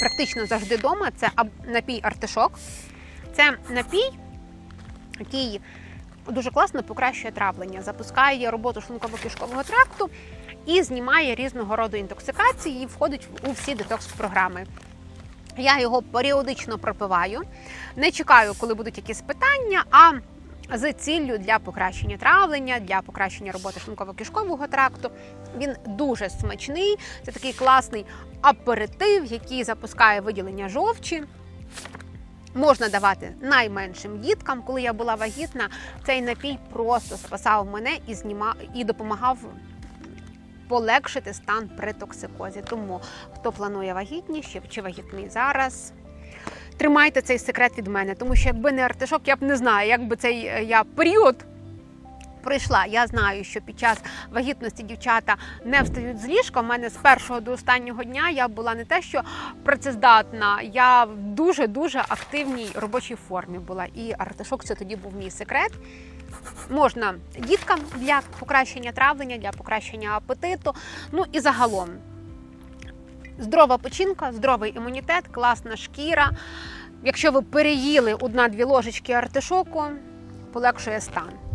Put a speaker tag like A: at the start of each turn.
A: практично завжди вдома. Це напій артишок. Це напій, який дуже класно покращує травлення, запускає роботу шлунково-кишкового тракту і знімає різного роду інтоксикації і входить у всі детокс-програми. Я його періодично пропиваю, не чекаю, коли будуть якісь питання, а з ціллю для покращення травлення, для покращення роботи шлунково-кишкового тракту. Він дуже смачний. Це такий класний аперитив, який запускає виділення жовчі. Можна давати найменшим діткам. Коли я була вагітна, цей напій просто спасав мене і зніма... і допомагав полегшити стан при токсикозі. Тому хто планує вагітність чи вагітний зараз. Тримайте цей секрет від мене, тому що якби не артишок, я б не знаю, як би цей е, я період пройшла. Я знаю, що під час вагітності дівчата не встають з ліжка. У мене з першого до останнього дня я була не те, що працездатна, я в дуже дуже активній робочій формі була. І артишок це тоді був мій секрет. Можна діткам для покращення травлення, для покращення апетиту. Ну і загалом здорова печінка, здоровий імунітет, класна шкіра. Якщо ви переїли одна-дві ложечки артишоку, полегшує стан.